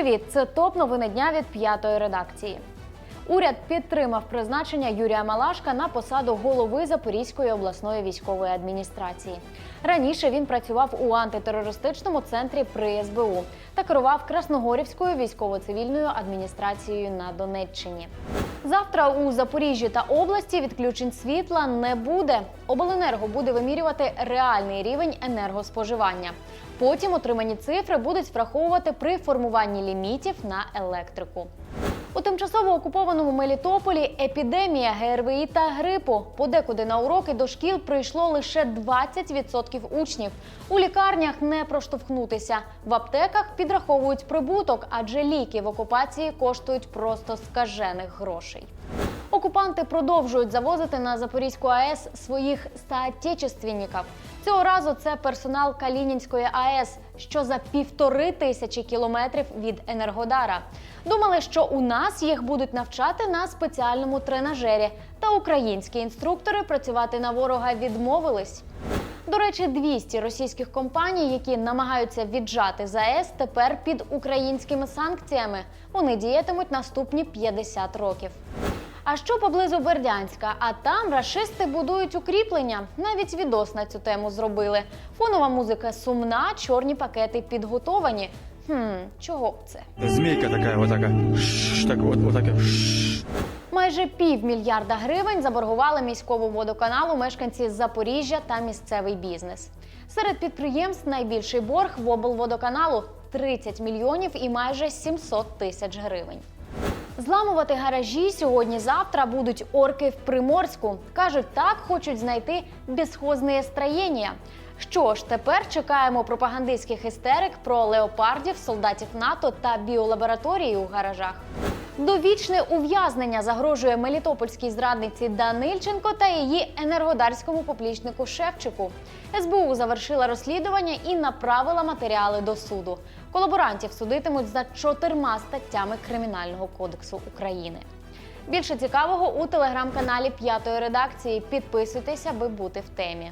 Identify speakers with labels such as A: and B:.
A: Привіт! Це топ новини дня від п'ятої редакції. Уряд підтримав призначення Юрія Малашка на посаду голови Запорізької обласної військової адміністрації. Раніше він працював у антитерористичному центрі при СБУ та керував Красногорівською військово-цивільною адміністрацією на Донеччині. Завтра у Запоріжжі та області відключень світла не буде. Обленерго буде вимірювати реальний рівень енергоспоживання. Потім отримані цифри будуть враховувати при формуванні лімітів на електрику. У тимчасово окупованому Мелітополі епідемія ГРВІ та грипу. Подекуди на уроки до шкіл прийшло лише 20% учнів. У лікарнях не проштовхнутися. В аптеках підраховують прибуток, адже ліки в окупації коштують просто скажених грошей. Окупанти продовжують завозити на Запорізьку АЕС своїх соотечественників. Цього разу це персонал Калінінської АЕС, що за півтори тисячі кілометрів від Енергодара. Думали, що у нас їх будуть навчати на спеціальному тренажері, та українські інструктори працювати на ворога відмовились. До речі, 200 російських компаній, які намагаються віджати ЗАЕС, тепер під українськими санкціями. Вони діятимуть наступні 50 років. А що поблизу Бердянська? А там рашисти будують укріплення. Навіть відос на цю тему зробили. Фонова музика сумна, чорні пакети підготовані. Хм, чого б це?
B: Змейка такая, вот такая. Шш, Так такая. Шш.
A: Майже півмільярда гривень заборгували міському водоканалу мешканці Запоріжжя та місцевий бізнес. Серед підприємств найбільший борг в облводоканалу 30 мільйонів і майже 700 тисяч гривень. Зламувати гаражі сьогодні-завтра будуть орки в Приморську. Кажуть, так хочуть знайти безхозне строєння. Що ж, тепер чекаємо пропагандистських істерик про леопардів, солдатів НАТО та біолабораторії у гаражах. Довічне ув'язнення загрожує мелітопольській зрадниці Данильченко та її енергодарському поплічнику Шевчику. СБУ завершила розслідування і направила матеріали до суду. Колаборантів судитимуть за чотирма статтями Кримінального кодексу України. Більше цікавого у телеграм-каналі П'ятої редакції. Підписуйтесь, аби бути в темі.